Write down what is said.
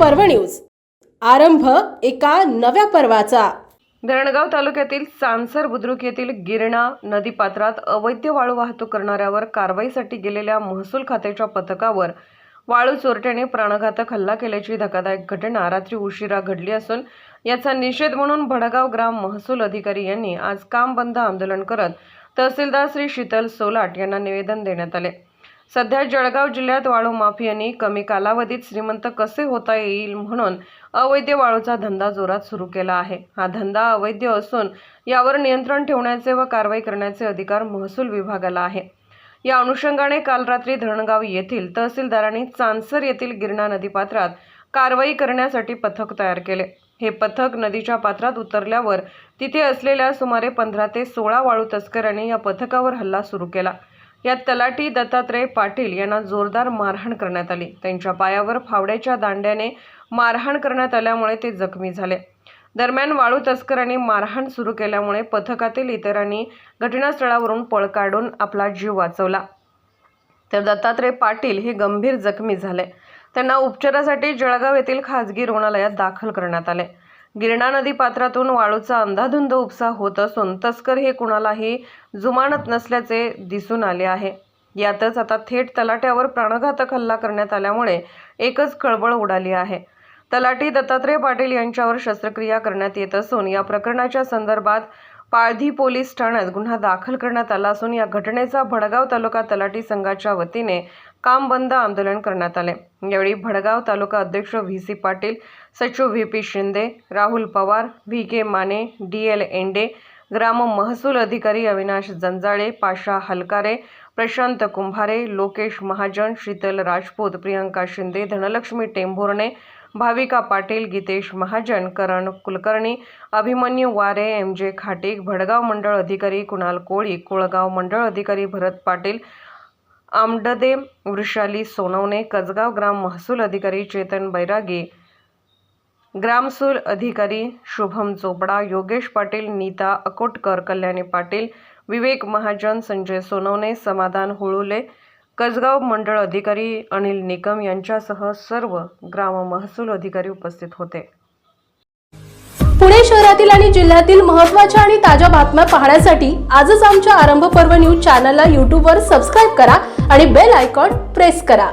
पर्व न्यूज. आरंभ एका नव्या पर्वाचा. धरणगाव तालुक्यातील सांसर बुद्रुक येथील गिरणा नदीपात्रात अवैध वाळू वाहतूक करणाऱ्यावर कारवाईसाठी गेलेल्या महसूल खात्याच्या पथकावर वाळू चोरट्याने प्राणघातक हल्ला केल्याची धक्कादायक घटना रात्री उशिरा घडली असून याचा निषेध म्हणून भडगाव ग्राम महसूल अधिकारी यांनी आज काम बंद आंदोलन करत तहसीलदार श्री शीतल सोलाट यांना निवेदन देण्यात आले. सध्या जळगाव जिल्ह्यात वाळू माफियांनी कमी कालावधीत श्रीमंत कसे होता येईल म्हणून अवैध वाळूचा धंदा जोरात सुरू केला आहे. हा धंदा अवैध असून यावर नियंत्रण ठेवण्याचे व कारवाई करण्याचे अधिकार महसूल विभागाला आहे. या अनुषंगाने काल रात्री धरणगाव येथील तहसीलदारांनी चांसर येथील गिरणा नदीपात्रात कारवाई करण्यासाठी पथक तयार केले. हे पथक नदीच्या पात्रात उतरल्यावर तिथे असलेल्या सुमारे पंधरा ते सोळा वाळू तस्करांनी या पथकावर हल्ला सुरू केला. यात तलाठी दत्तात्रय पाटील यांना जोरदार मारहाण करण्यात आली. त्यांच्या पायावर फावड्याच्या दांड्याने मारहाण करण्यात आल्यामुळे ते जखमी झाले. दरम्यान वाळू तस्करांनी मारहाण सुरू केल्यामुळे पथकातील इतरांनी घटनास्थळावरून पळ काढून आपला जीव वाचवला. तर दत्तात्रय पाटील हे गंभीर जखमी झाले. त्यांना उपचारासाठी जळगाव येथील खाजगी रुग्णालयात दाखल करण्यात आले. गिरणा नदी पात्रातून वाळूचा अंधाधुंद उपसा होत असून तस्कर हे कुणालाही जुमानत नसल्याचे दिसून आले आहे. यातच आता थेट तलाट्यावर प्राणघातक हल्ला करण्यात आल्यामुळे एकच खळबळ उडाली आहे. तलाठी दत्तात्रय पाटील यांच्यावर शस्त्रक्रिया करण्यात येत असून या प्रकरणाच्या संदर्भात पाळधी पोलीस ठाण्यात गुन्हा दाखल करण्यात आला असून या घटनेचा भडगाव तालुका तलाठी संघाच्या वतीने काम बंद आंदोलन करण्यात आले. यावेळी भडगाव तालुका अध्यक्ष व्ही. सी. पाटील सचिव V. P. Shinde Rahul Pawar V. K. Mane D. L. Ende ग्राम महसूल अधिकारी अविनाश जंजाळे पाशा हलकारे प्रशांत कुंभारे लोकेश महाजन शीतल राजपूत प्रियंका शिंदे धनलक्ष्मी टेंभुर्णे भाविका पाटील गीतेश महाजन करण कुलकर्णी अभिमन्यू वारे एम जे खाटीक भडगाव मंडळ अधिकारी कुणाल कोळी कुळगाव मंडळ अधिकारी भरत पाटील आमडदे वृषाली सोनवणे कसगाव ग्राम महसूल अधिकारी चेतन बैरागी ग्रामसूल अधिकारी शुभम चोपडा योगेश पाटील नीता अकोटकर कल्याणी पाटील विवेक महाजन संजय सोनवणे समाधान हुळुले कसगाव मंडळ अधिकारी अनिल निकम यांच्यासह सर्व ग्राम महसूल अधिकारी उपस्थित होते. पुणे शहरातील आणि जिल्ह्यातील महत्त्वाच्या आणि ताज्या बातम्या पाहण्यासाठी आजच आमच्या आरंभ पर्व न्यूज चॅनलला यूट्यूबवर सबस्क्राईब करा आणि बेल आयकॉन प्रेस करा.